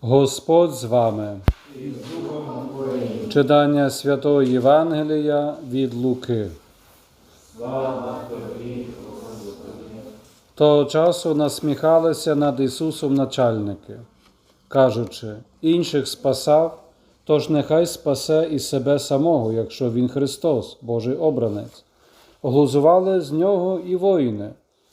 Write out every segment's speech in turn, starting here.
Господь з вами. Читання Святого Євангелія від Луки. Того часу насміхалися над Ісусом начальники, кажучи, інших спасав, тож нехай спасе і себе самого, якщо Він Христос, Божий обранець. Глузували з нього і воїни.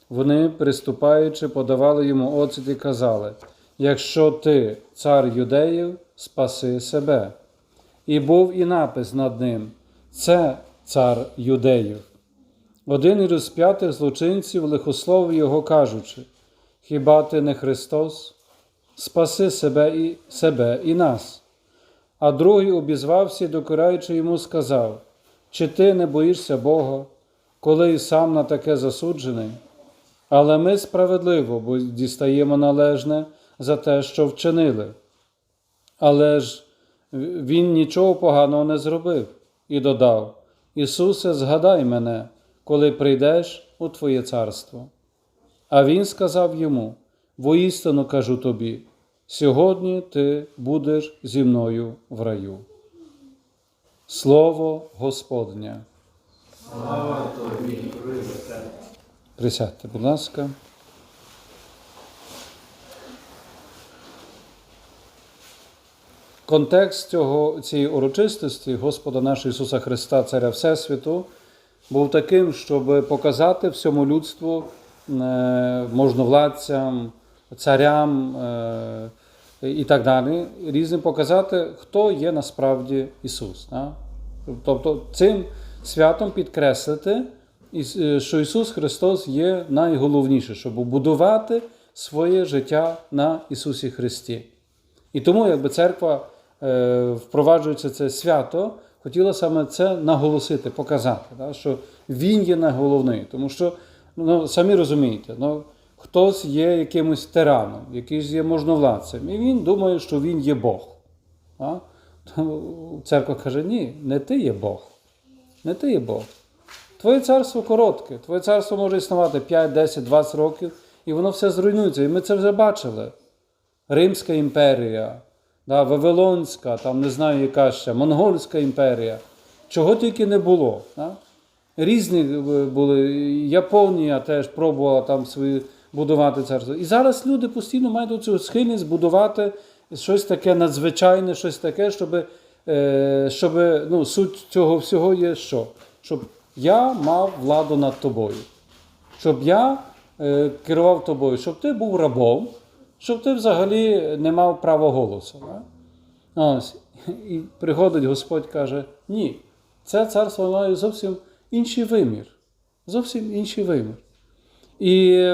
Вони, приступаючи, подавали йому оцет і казали: Якщо ти, цар юдеїв, спаси себе. І був і напис над ним: Це цар юдеїв. Один із розп'ятих злочинців лихословив його, кажучи: Хіба ти не Христос? Спаси себе і себе і нас. А другий обізвався, докираючи йому, сказав: Чи ти не боїшся Бога, коли і сам на таке засуджений? Але ми справедливо, бо дістаємо належне за те, що вчинили. Але ж він нічого поганого не зробив і додав: Ісусе, згадай мене, коли прийдеш у Твоє царство. А він сказав йому: Воістину кажу тобі, сьогодні ти будеш зі мною в раю. Слово Господнє. Слава тобі, Христе. Присядьте, будь ласка. Контекст цього, цієї урочистості Господа нашого Ісуса Христа, Царя Всесвіту, був таким, щоб показати всьому людству, е, можновладцям, царям е, і так далі, різним показати, хто є насправді Ісус. Тобто цим святом підкреслити, е, що Ісус Христос є найголовніше, щоб будувати своє життя на Ісусі Христі. І тому, якби церква, е, впроваджуючи це свято, хотіла саме це наголосити, показати, да, що Він є найголовний. Тому що, ну, самі розумієте, ну, хтось є якимось тираном, якийсь є можновладцем, і він думає, що він є Бог. Да? То церква каже: ні, не ти є Бог. Не ти є Бог. Твоє царство коротке, твоє царство може існувати 5, 10, 20 років, і воно все зруйнується. І ми це вже бачили. Римська імперія, да, Вавилонська, там не знаю, яка ще, Монгольська імперія. Чого тільки не було. Да? Різні е, були. Японія теж пробувала там свої будувати царство. І зараз люди постійно мають цю схильність будувати щось таке надзвичайне, щось таке, щоб, е, щоб ну, суть цього всього є що? Щоб я мав владу над тобою щоб я е, керував тобою, щоб ти був рабом, щоб ти взагалі не мав права голосу. Да? Ось. І приходить Господь каже: ні, це царство має зовсім інший вимір. Зовсім інший вимір. І,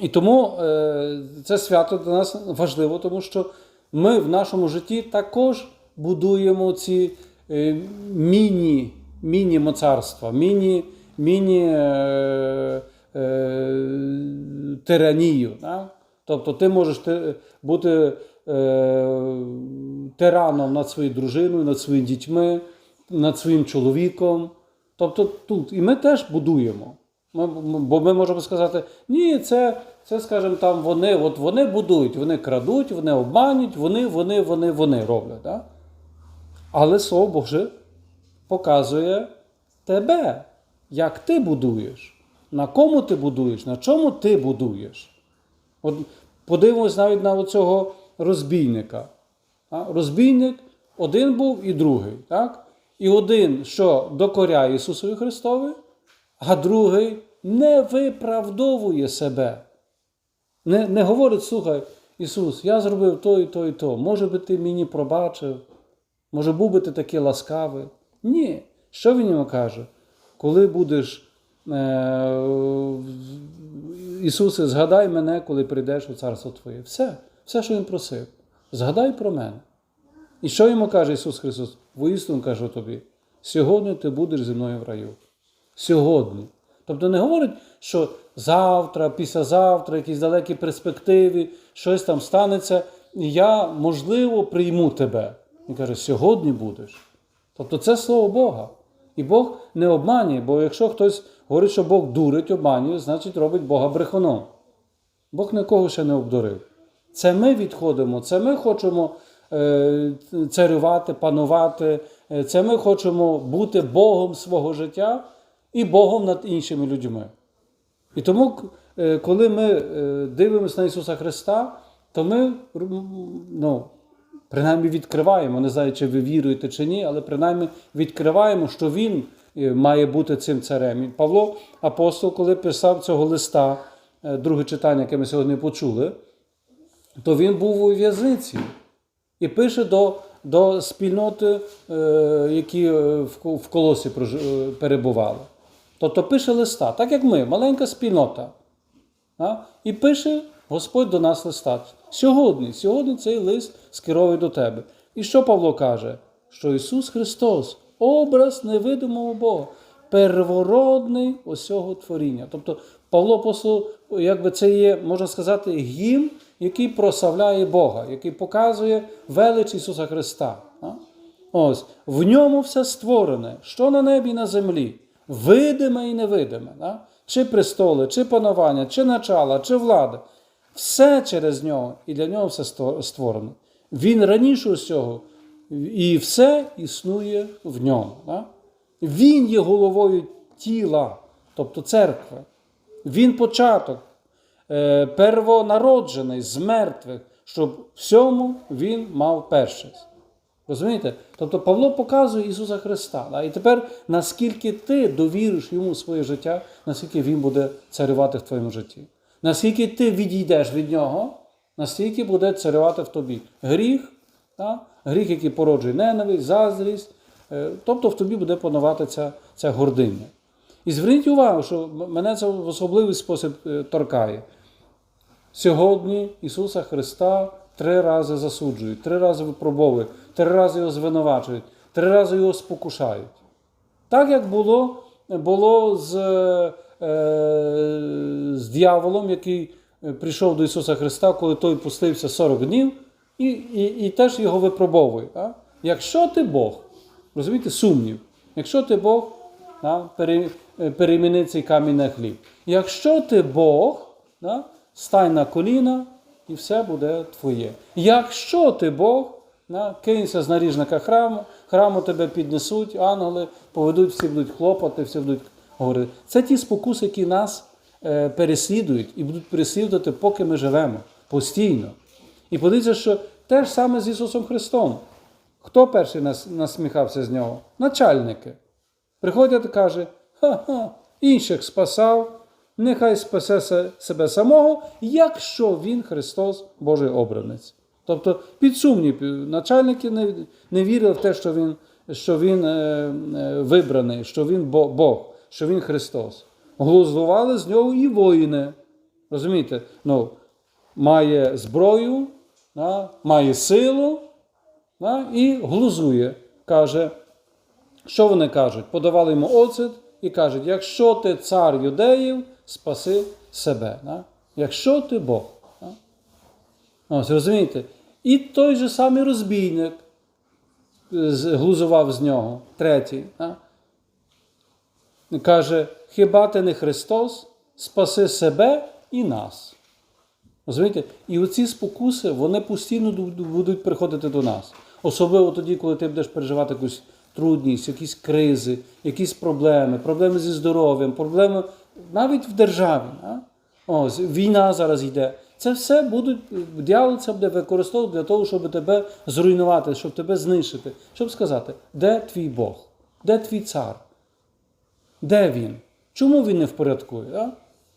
і тому е, це свято для нас важливо, тому що ми в нашому житті також будуємо ці е, міні, міні-моцарства, міні, міні е, е, тиранію. Да? Тобто ти можеш ти- бути е, тираном над своєю дружиною, над своїми дітьми, над своїм чоловіком. Тобто тут. І ми теж будуємо. Бо ми можемо сказати, ні, це, це, скажімо, там вони, от вони будують, вони крадуть, вони обманюють, вони, вони, вони, вони роблять. Да? Але Слово Боже показує тебе, як ти будуєш, на кому ти будуєш, на чому ти будуєш. От подивимось навіть на цього розбійника. Розбійник один був і другий. Так? І один, що докоряє Ісусові Христові, а другий не виправдовує себе. Не, не говорить, слухай, Ісус, я зробив то і то і то. Може би ти мені пробачив, може був би ти такий ласкавий. Ні. Що він йому каже? Коли будеш, Ісусе, згадай мене, коли прийдеш у царство Твоє. Все, все, що він просив. Згадай про мене. І що йому каже Ісус Христос? Воістину кажу тобі, сьогодні ти будеш зі мною в раю. Сьогодні. Тобто не говорить, що завтра, післязавтра, якісь далекі перспективи, щось там станеться, і я, можливо, прийму тебе. Він каже, сьогодні будеш. Тобто це слово Бога. І Бог не обманює, бо якщо хтось говорить, що Бог дурить, обманює, значить робить Бога брехуном. Бог нікого ще не обдурив. Це ми відходимо, це ми хочемо е, царювати, панувати, е, це ми хочемо бути Богом свого життя і Богом над іншими людьми. І тому, е, коли ми дивимося на Ісуса Христа, то ми ну, принаймні відкриваємо, не знаю, чи ви віруєте чи ні, але принаймні відкриваємо, що Він е, має бути цим царем. Павло, апостол, коли писав цього листа, е, друге читання, яке ми сьогодні почули, то він був у в'язниці і пише до, до спільноти, е, які в, колосі перебували. Тобто пише листа, так як ми, маленька спільнота. І пише Господь до нас листа. Сьогодні, сьогодні цей лист скеровує до тебе. І що Павло каже? Що Ісус Христос, образ невидимого Бога, первородний усього творіння. Тобто Павло апостол, якби це є, можна сказати, гімн, який прославляє Бога, який показує велич Ісуса Христа. Ось, в ньому все створене, що на небі і на землі, видиме і невидиме, чи престоли, чи панування, чи начала, чи влада. Все через нього, і для нього все створено. Він раніше усього, і все існує в ньому. Да? Він є головою тіла, тобто церкви. Він початок, е, первонароджений з мертвих, щоб всьому він мав першість. Розумієте? Тобто Павло показує Ісуса Христа. Да? І тепер, наскільки ти довіриш йому своє життя, наскільки він буде царювати в твоєму житті. Наскільки ти відійдеш від нього, настільки буде царювати в тобі гріх, да? гріх, який породжує ненависть, заздрість. Е, Тобто в тобі буде панувати ця, ця гординя. І зверніть увагу, що мене це в особливий спосіб е, торкає. Сьогодні Ісуса Христа три рази засуджують, три рази випробовують, три рази його звинувачують, три рази його спокушають. Так як було, було з, е, з дьяволом, який е, прийшов до Ісуса Христа, коли той пустився 40 днів, і, і, і теж його випробовує. А? Якщо ти Бог, розумієте, сумнів, якщо ти Бог, да, е, переміни цей камінь на хліб. Якщо ти Бог, да, стань на коліна і все буде твоє. Якщо ти Бог, да, кинься з наріжника храму, храму тебе піднесуть, ангели поведуть, всі будуть хлопати, всі будуть говорити. Це ті спокуси, які нас е, переслідують і будуть переслідувати, поки ми живемо постійно. І подивіться, що те ж саме з Ісусом Христом. Хто перший нас, насміхався з нього? Начальники. Приходять і каже, ха-ха, інших спасав, нехай спасе себе самого, якщо він Христос Божий обранець. Тобто, під сумнів, начальники не, не вірили в те, що він, що він е, е, вибраний, що він Бог, що він Христос. Глузували з нього і воїни. Розумієте? Ну, має зброю, да, має силу да, і глузує. Каже, що вони кажуть? Подавали йому оцет і кажуть, якщо ти цар юдеїв, спаси себе. Да? Якщо ти Бог. Да? Ось, розумієте? І той же самий розбійник глузував з нього, третій. Да? Каже, хіба ти не Христос, спаси себе і нас. Розумієте? І оці спокуси, вони постійно будуть приходити до нас. Особливо тоді, коли ти будеш переживати якусь трудність, якісь кризи, якісь проблеми, проблеми зі здоров'ям, проблеми навіть в державі. А? Ось, війна зараз йде. Це все будуть, дьявол це буде використовувати для того, щоб тебе зруйнувати, щоб тебе знищити. Щоб сказати, де твій Бог? Де твій цар? Де він? Чому він не впорядкує? Да?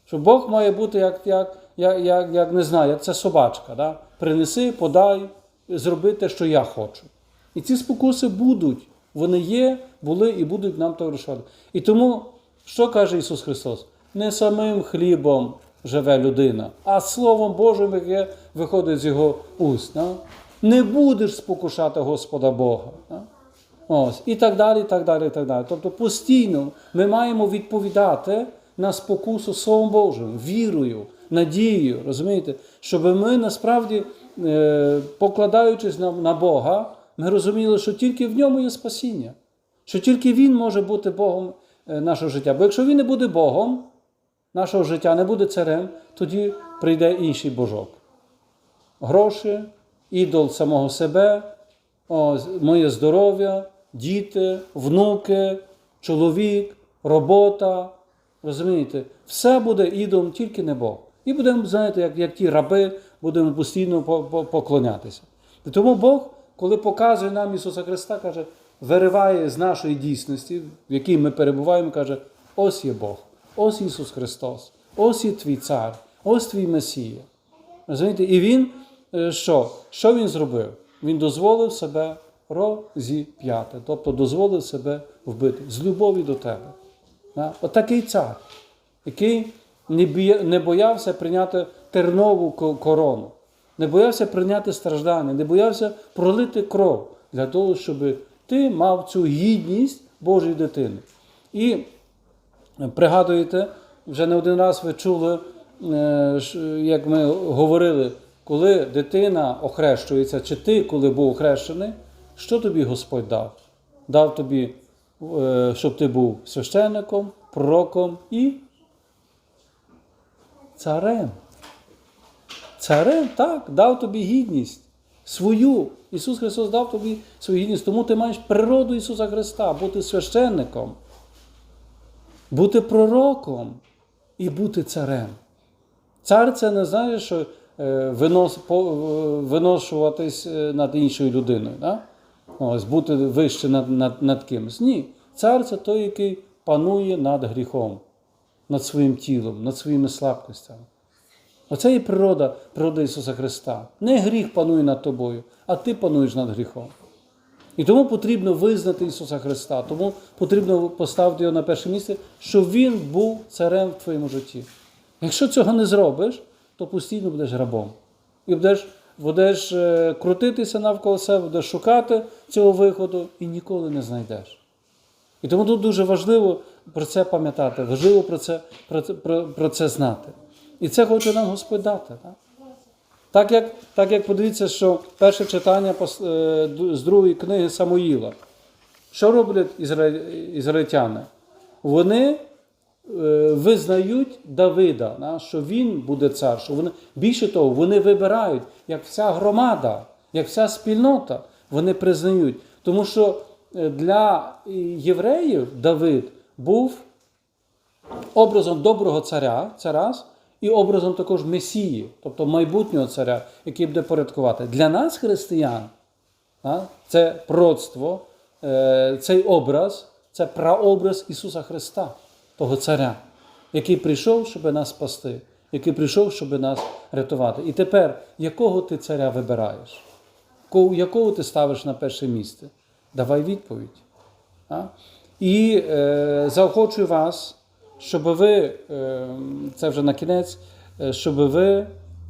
Що Бог має бути як, як, як, як, як не знаю, як ця собачка. Да? Принеси, подай, зроби те, що я хочу. І ці спокуси будуть. Вони є, були і будуть нам товаришувати. І тому, що каже Ісус Христос? Не самим хлібом живе людина, а Словом Божим, яке виходить з Його уст. Да? Не будеш спокушати Господа Бога. Да? Ось, і так далі, і так далі, і так далі. Тобто постійно ми маємо відповідати на спокусу Словом Божим, вірою, надією, розумієте, щоб ми насправді, е, покладаючись на, Бога, ми розуміли, що тільки в ньому є спасіння, що тільки Він може бути Богом е, нашого життя. Бо якщо Він не буде Богом нашого життя, не буде царем, тоді прийде інший Божок. гроші, ідол самого себе, о, моє здоров'я, діти, внуки, чоловік, робота. Розумієте, все буде ідолом, тільки не Бог. І будемо, знаєте, як, як ті раби, будемо постійно по- по- поклонятися. І тому Бог, коли показує нам Ісуса Христа, каже, вириває з нашої дійсності, в якій ми перебуваємо, каже: ось є Бог, ось Ісус Христос, ось є твій цар, ось твій Месія. Розумієте? І він е, що? Що він зробив? Він дозволив себе розіп'яти, тобто дозволив себе вбити з любові до тебе. Отакий цар, який не боявся прийняти тернову корону, не боявся прийняти страждання, не боявся пролити кров для того, щоб ти мав цю гідність Божої дитини. І пригадуєте, вже не один раз ви чули, е, як ми говорили, коли дитина охрещується, чи ти, коли був охрещений, що тобі Господь дав? Дав тобі, е, щоб ти був священником, пророком і царем. Царем, так, дав тобі гідність свою. Ісус Христос дав тобі свою гідність, тому ти маєш природу Ісуса Христа, бути священником бути пророком і бути царем. Цар це не знає, що е, винос, е, виношуватись над іншою людиною. Да? Ось, бути вище над, над, над кимось. Ні. Цар це той, який панує над гріхом, над своїм тілом, над своїми слабкостями. Оце є природа, природа Ісуса Христа. Не гріх панує над тобою, а ти пануєш над гріхом. І тому потрібно визнати Ісуса Христа, тому потрібно поставити його на перше місце, щоб Він був царем в твоєму житті. Якщо цього не зробиш, то постійно будеш рабом. І будеш, будеш е, крутитися навколо себе, будеш шукати цього виходу і ніколи не знайдеш. І тому тут дуже важливо про це пам'ятати, важливо про це, про, про, про це знати. І це хоче нам Господь дати. Так? Так як, так як подивіться, що перше читання е, з другої книги Самуїла. Що роблять ізраїль- ізраїльтяни? Вони визнають Давида, що він буде цар. Що вони, більше того, вони вибирають, як вся громада, як вся спільнота, вони признають. Тому що е, для е, євреїв Давид був образом доброго царя, це раз, і образом також Месії, тобто майбутнього царя, який буде порядкувати. Для нас, християн, це пророцтво, е, цей образ, це прообраз Ісуса Христа, того царя, який прийшов, щоб нас спасти, який прийшов, щоб нас рятувати. І тепер, якого ти царя вибираєш? Якого ти ставиш на перше місце? Давай відповідь. А? І е, заохочую вас, щоб ви, е, це вже на кінець, е, щоб ви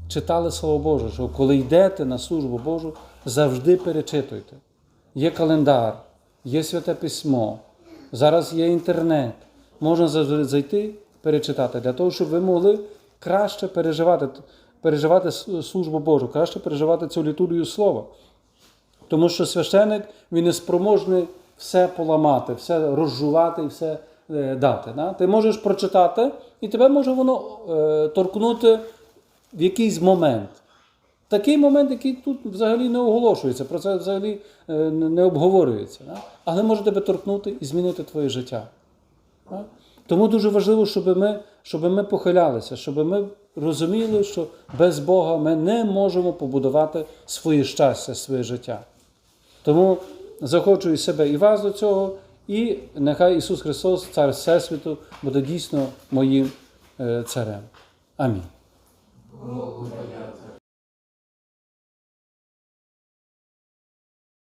читали Слово Боже, що коли йдете на службу Божу, завжди перечитуйте. Є календар, є святе письмо, зараз є інтернет. Можна зайти, перечитати, для того, щоб ви могли краще переживати, переживати службу Божу, краще переживати цю літургію слова. Тому що священик він не спроможний все поламати, все розжувати і все е, дати. Да? Ти можеш прочитати, і тебе може воно е, торкнути в якийсь момент. Такий момент, який тут взагалі не оголошується, про це взагалі е, не обговорюється. Да? Але може тебе торкнути і змінити твоє життя. Тому дуже важливо, щоб ми, щоб ми похилялися, щоб ми розуміли, що без Бога ми не можемо побудувати своє щастя, своє життя. Тому захочую себе і вас до цього, і нехай Ісус Христос, Цар Всесвіту, буде дійсно моїм е, царем. Амінь.